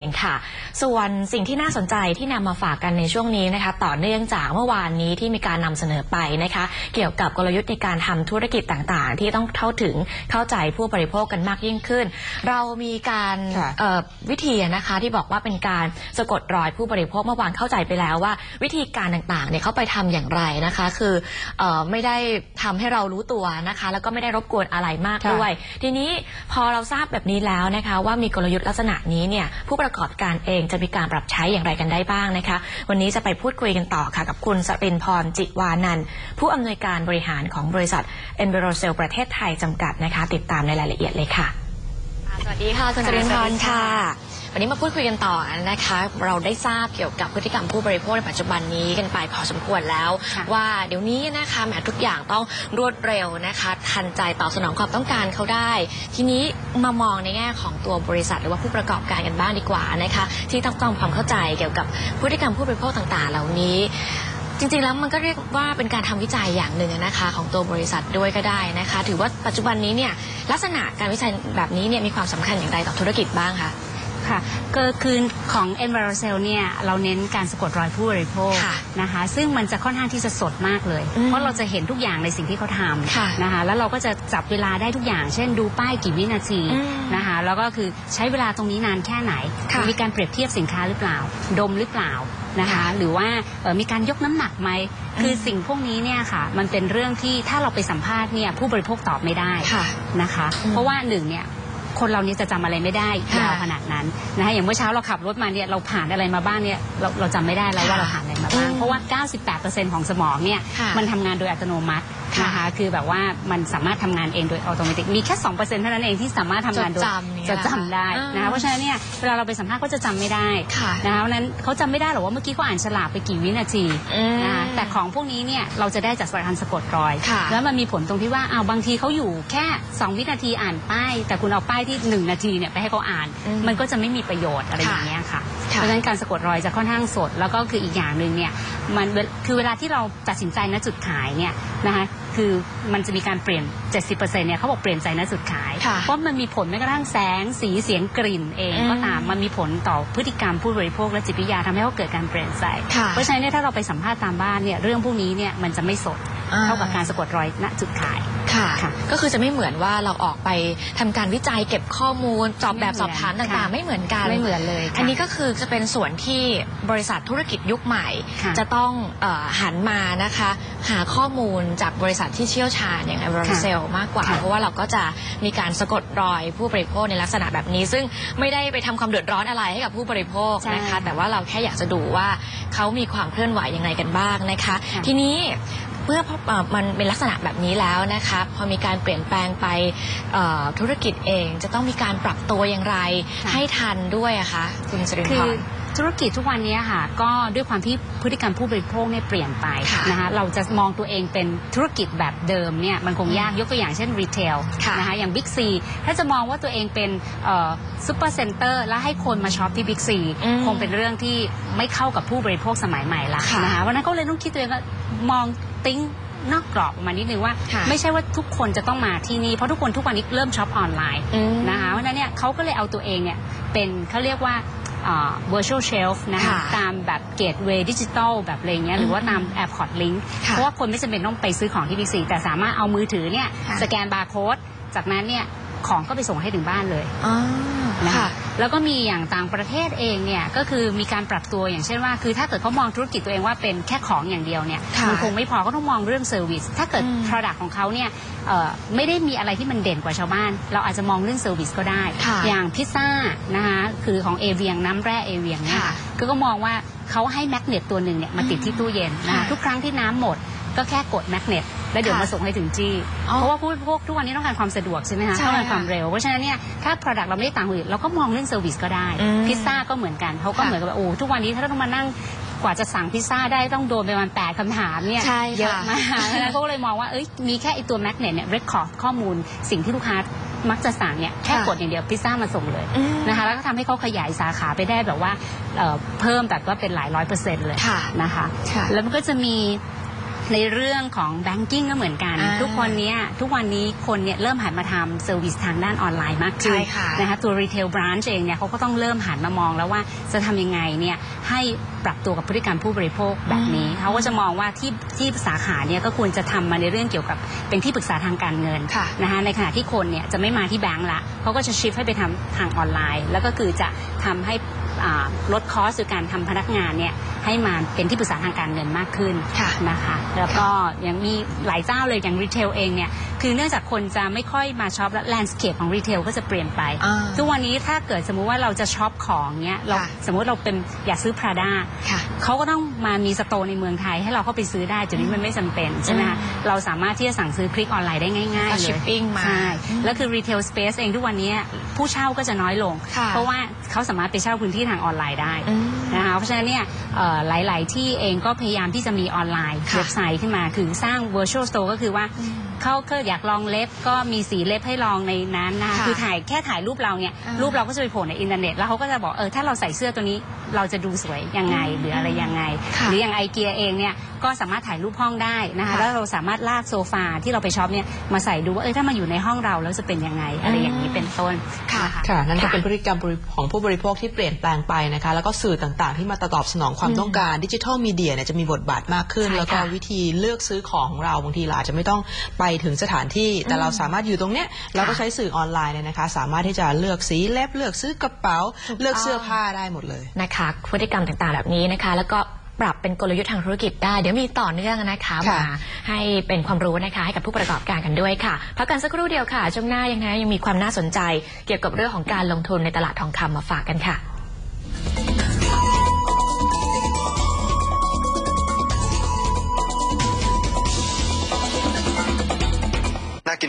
เองค่ะ ส่วนสิ่งที่น่าสนใจที่นำมาฝากกันในช่วงนี้นะคะ ต่อเนื่องจากเมื่อวานนี้ที่มีการนำเสนอไปนะคะ เกี่ยวกับกลยุทธ์ในการทำธุรกิจต่างๆ ที่ต้องเข้าถึงเข้าใจผู้บริโภคกันมากยิ่งขึ้น เรามีการค่ะเอ่อวิธีนะคะที่บอกว่าเป็นการสะกดรอยผู้บริโภคเมื่อวานเข้าใจไปแล้วว่า วิธีการต่างๆเนี่ยเขาไปทำอย่างไรนะคะ คือเออไม่ได้ทำให้เรารู้ตัวนะคะ แล้วก็ไม่ได้รบกวนอะไรมากค่ะด้วย ทีนี้พอเราทราบแบบนี้แล้วนะคะ ว่ามีกลยุทธ์ลักษณะนี้เนี่ยผู้ประกอบการเองจะมีการปรับใช้อย่างไรกันได้บ้างนะคะ วันนี้จะไปพูดคุยกันต่อค่ะกับคุณสรินพรจิวานันท์ผู้อำนวยการบริหารของบริษัท e n v i r o c e l ประเทศไทยจำกัดนะคะ ติดตามในรายละเอียดเลยค่ะ สวัสดีค่ะคุณสรินพรค่ะ วันนี้มาพูดคุยกันต่อนะคะ เราได้ทราบเกี่ยวกับพฤติกรรมผู้บริโภคในปัจจุบันนี้กันไปพอสมควรแล้วค่ะว่าเดี๋ยวนี้นะคะแหมทุกอย่างต้องรวดเร็วนะคะ ทันใจตอบสนองความต้องการเขาได้ ทีนี้มามองในแง่ของตัวบริษัทหรือว่าผู้ประกอบการกันบ้างดีกว่านะคะ ที่ต้องต้องความเข้าใจเกี่ยวกับพฤติกรรมผู้บริโภคต่างๆ เหล่านี้จริงๆ แล้วมันก็เรียกว่าเป็นการทำวิจัยอย่างหนึ่งนะคะของตัวบริษัทด้วยก็ได้นะคะ ถือว่าปัจจุบันนี้เนี่ยลักษณะการวิจัยแบบนี้เนี่ยมีความสำคัญอย่างไรต่อธุรกิจบ้างคะ ค่ะก็คือของ e n v i r o c e l เนี่ยเราเน้นการสะกดรอยผู้บริโภคค่ะนะคะ ซึ่งมันจะค่อนข้างที่จะสดมากเลยอืมเพราะเราจะเห็นทุกอย่างในสิ่งที่เขาทค่ะำนะคะ แล้วเราก็จะจับเวลาได้ทุกอย่าง เช่นดูป้ายกี่วินาทีอืมนะคะ แล้วก็คือใช้เวลาตรงนี้นานแค่ไหนค่ะมีการเปรียบเทียบสินค้าหรือเปล่า ดมหรือเปล่านะคะค่ะหรือว่าเอ่อมีการยกน้ำหนักไหมคือสิ่งพวกนี้เนี่ยค่ะ มันเป็นเรื่องที่ถ้าเราไปสัมภาษณ์เนี่ยผู้บริโภคตอบไม่ได้ค่ะนะคะอืมเพราะว่าหนึ่งเนี่ย คนเราเนี่ยจะจำอะไรไม่ได้ค่ะยาวขนาดนั้นนะคะอย่างเมื่อเช้าเราขับรถมาเนี่ยเราผ่านอะไรมาบ้างเนี่ยเราเราจำไม่ได้แล้วค่ะว่าเราผ่านอะไรมาบ้างอืมเพราะว่า 98%ของสมองเนี่ยค่ะมันทำงานโดยอัตโนมัติค่ะ นะคะคือแบบว่ามันสามารถทำงานเองโดยอัตโนมัติมีแค่2%เท่านั้นเองที่สามารถทำงานโดยจดจำเนี่ยจะจำได้อ่านนะคะเพราะฉะนั้นเนี่ยเวลาเราไปสัมภาษณ์ก็จะจำไม่ได้ค่ะนะคะเพราะฉะนั้นเขาจำไม่ได้หรอกว่าเมื่อกี้เขาอ่านฉลากไปกี่วินาทีอืมนะคะแต่ของพวกนี้เนี่ยเราจะได้จากการสะกดรอยค่ะแล้วมันมีผลตรงที่ว่าอ้าวบางทีเขาอยู่แค่ 2 วินาทีอ่านป้าย แต่คุณเอาป้ายที่ 1 นาทีเนี่ยไปให้เขาอ่านอืมมันก็จะไม่มีประโยชน์อะไรค่ะอย่างเงี้ยค่ะค่ะ เพราะฉะนั้นการสะกดรอยจะค่อนข้างสด แล้วก็คืออีกอย่างหนึ่งเนี่ยมันเวลคือเวลาที่เราตัดสินใจณจุดขายเนี่ยนะคะคือมันจะมีการเปลี่ยน 70%เนี่ยเขาบอกเปลี่ยนใจณจุดขายค่ะเพราะมันมีผลแม้กระทั่งแสงสีเสียงกลิ่นเองอืมก็ตามมันมีผลต่อพฤติกรรมผู้บริโภคและจิตวิทยาทำให้เขาเกิดการเปลี่ยนใจค่ะเพราะฉะนั้นเนี่ยถ้าเราไปสัมภาษณ์ตามบ้านเนี่ยเรื่องพวกนี้เนี่ยมันจะไม่สดอ่า เท่ากับการสะกดรอยณจุดขายค่ะค่ะก็คือจะไม่เหมือนว่าเราออกไปทำการวิจัยเก็บข้อมูลตอบแบบสอบถามต่างๆค่ะไม่เหมือนกันไม่เหมือนเลยค่ะอันนี้ก็คือจะเป็นส่วนที่บริษัทธุรกิจยุคใหม่ค่ะจะต้องเออหันมานะคะหาข้อมูลจากบริษัทที่เชี่ยวชาญอย่าง a v r o c e l มากกว่าค่ะเพราะว่าเราก็จะมีการสะกดรอยผู้บริโภคในลักษณะแบบนี้ ซึ่งไม่ได้ไปทำความเดือดร้อนอะไรให้กับผู้บริโภคใช่นะคะแต่ว่าเราแค่อยากจะดูว่าเขามีความเคลื่อนไหวยังไงกันบ้างนะคะค่ะทีนี้ เมื่อเอ่อมันเป็นลักษณะแบบนี้แล้วนะคะพอมีการเปลี่ยนแปลงไปเอ่อธุรกิจเองจะต้องมีการปรับตัวอย่างไรค่ะให้ทันด้วยอะคะคุณสรินคืทอร์ธุรกิจทุกวันนี้ค่ะก็ด้วยความที่พฤติกรรมผู้บริโภคเนี่ยเปลี่ยนไปค่ะนะคะเราจะมองตัวเองเป็นธุรกิจแบบเดิมเนี่ยมันคงยากยกตัวอย่างเช่นรีเทลค่ะนะคะอย่างบิ๊กซีถ้าจะมองว่าตัวเองเป็นซูเปอร์เซ็นเตอร์แล้วให้คนมาช็อปที่บิ๊กซีอืมคงเป็นเรื่องที่ไม่เข้ากับผู้บริโภคสมัยใหม่ละค่ะนะคะวันนั้นก็เลยต้องคิดตัวเองว่ามอง ติ้งนอกกรอบออกมานิดนึงว่า ค่ะไม่ใช่ว่าทุกคนจะต้องมาที่นี่ เพราะทุกคนทุกวันนี้เริ่มช็อปออนไลน์อืมนะคะเพราะฉะนั้นเนี่ยเขาก็เลยเอาตัวเองเนี่ยเป็นเขาเรียกว่าอ่า virtual shelf นะคะค่ะตามแบบ gateway digital แบบอะไรเงี้ยหรือว่าตาม airport link ค่ะเพราะว่าคนไม่จำเป็นต้องไปซื้อของที่บิ๊กซีแต่สามารถเอามือถือเนี่ยค่ะ สแกนบาร์โค้ดจากนั้นเนี่ย ของก็ไปส่งให้ถึงบ้านเลยอ๋อนะค่ะคะแล้วก็มีอย่างต่างประเทศเองเนี่ยก็คือมีการปรับตัวอย่างเช่นว่า คือถ้าเกิดเขามองธุรกิจตัวเองว่าเป็นแค่ของอย่างเดียวเนี่ยค่ะมัคงไม่พอก็ต้องมองเรื่องเซอร์วิสถ้าเกิดอืม Product ของเขาเนี่ยเอ่อไม่ได้มีอะไรที่มันเด่นกว่าชาวบ้าน เราอาจจะมองเรื่องเซอร์วิสก็ได้ค่ะอย่างพิซซ่านะคะคือของเอเวียงน้ำแร่เอเวียงเนี่ยค่ะก็ก็มองว่าเขาให้แมกเนตตัวหนึ่งเนี่ยมาติดที่ตู้เย็นนะคะค่ะทุกครั้งที่น้ำหมด ก็แค่กดแมกเนตแล้วเดี๋ยวค่ะมาส่งให้ถึงจี้อ๋อเพราะว่าผู้บริโภคทุกวันนี้ต้องการความสะดวกใช่ไหมคะใช่ต้องการความค่ะเร็ว เพราะฉะนั้นเนี่ยถ้า Product เราไม่ได้ต่างคนอื่นเราก็มองเรื่องเซอร์วิสก็ได้อืมพิซซ่าก็เหมือนกันเขาก็ค่ะเหมือนกับว่าโอ้ทุกวันนี้ถ้าต้องมานั่งกว่าจะสั่งพิซซ่าได้ต้องโดนไปประมาณแปดคำถามเนี่ยใช่ค่ะเยอะมากเพราะฉะนั้นเขาก็เลยมองว่าเอ้ยมีแค่ไอตัวแมกเนตเนี่ยเรคคอร์ดข้อมูลสิ่งที่ลูกค้ามักจะสั่งเนี่ยแค่ค่ะกดอย่างเดียวพิซซ่ามาส่งเลยอืมนะคะแล้วก็ทำให้เขาขยายสาขาไปได้แบบว่าเอ่อเพิ่มแบบว่าเป็นหลายร้อยเปอร์เซ็นต์เลยค่ะนะคะค่ะแล้วมันก็จะมี ในเรื่องของ banking ก็เหมือนกัน อ่าทุกคนเนี้ยทุกวันนี้คนเนี่ยเริ่มหันมาทำเซอร์วิสทางด้านออนไลน์มากขึ้นใช่ค่ะนะคะตัว retail branch เองเนี่ยเขาก็ต้องเริ่มหันมามองแล้วว่าจะทำยังไงเนี่ยให้ปรับตัวกับพฤติกรรมผู้บริโภคแบบนี้อืม เขาก็จะมองว่าที่ที่สาขาเนี่ยก็ควรจะทำมาในเรื่องเกี่ยวกับเป็นที่ปรึกษาทางการเงิน ค่ะ นะคะในขณะที่คนเนี่ยจะไม่มาที่แบงก์ละเขาก็จะชิฟให้ไปทำทางออนไลน์ แล้วก็คือจะทำให้อ่าลดคอสคือการทำพนักงานเนี่ย ให้มาเป็นที่ปรึกษาทางการเงินมากขึ้นค่ะนะคะ แล้วก็ยังมีหลายเจ้าเลยอย่างรีเทลเองเนี่ยคือเนื่องจากคนจะไม่ค่อยมาช็อปแล้วแลนด์สเคปของรีเทลก็จะเปลี่ยนไปอ่าทุกวันนี้ถ้าเกิดสมมุติว่าเราจะช็อปของเนี้ยเราค่ะสมมุติเราเป็นอยากซื้อพราด้าค่ะเขาก็ต้องมามีสโตร์ในเมืองไทยให้เราเข้าไปซื้อได้จุดนี้มันไม่จำเป็นใช่ไหมคะอืมเราสามารถที่จะสั่งซื้อคลิกออนไลน์ได้ง่ายๆก็เลย shipping มาใช่อืมแล้วคือรีเทลสเปซเองทุกวันนี้ผู้เช่าก็จะน้อยลงค่ะเพราะว่าเขาสามารถไปเช่าพื้นที่ทางออนไลน์ได้อืมนะคะเพราะฉะนั้นเนี่ยเอ่อหลาย ๆ ที่เองก็พยายามที่จะมีออนไลน์ค่ะเว็บไซต์ขึ้นมา คือสร้าง virtual store ก็คือว่าอืมเขาก็อยากลองเล็บก็มีสีเล็บให้ลองในนั้นนะคะค่ะคือถ่ายแค่ถ่ายรูปเราเนี่ยอ่ารูรูปเราก็จะไปโผล่ในอินเทอร์เน็ตแล้วเขาก็จะบอกเออถ้าเราใส่เสื้อตัวนี้เราจะดูสวยยังไงหรืออะไรยังไงค่ะหรืออย่างไอเกียเองเนี่ยก็สามารถถ่ายรูปห้องได้นะคะค่ะแล้วเราสามารถลากโซฟาที่เราไปช็อปเนี่ยมาใส่ดูว่าเออถ้ามาอยู่ในห้องเราแล้วจะเป็นยังไงอะไรอย่างนี้เป็นต้นค่ะนค่ะนั่นก็เป็นพฤติกรรมของผู้บริโภคที่เปลี่ยนแปลงไปนะคะ แล้วก็สื่อต่างๆ ที่มาตอบสนองความต้องการดิจิทัลมีเดียเนี่ยจะมีบทบาทมากขึ้นใช่แล้วก็ค่ะวิธีเลือกซื้อของของเราบางทีเราอาจจะไม่ต้องไปถึงสถานที่ แต่เราสามารถอยู่ตรงเนี้ยเราก็ใช้สื่อออนไลน์เนี่ยนะคะ สามารถที่จะเลือกสีเล็บเลือกซื้อกระเป๋าถูกต้องเลือกเสื้อผ้าได้หมดเลยนะคะพฤติกรรมต่างๆ แบบนี้นะคะ แล้วก็ปรับเป็นกลยุทธ์ทางธุรกิจได้ เดี๋ยวมีต่อเนื่องนะคะค่ะมาให้เป็นความรู้นะคะให้กับผู้ประกอบการกันด้วยค่ะพักกันสักครู่เดียวค่ะช่วงหน้ายังไงยังมีความน่าสนใจ เกี่ยวกับเรื่องของการลงทุนในตลาดทองคำมาฝากกันค่ะ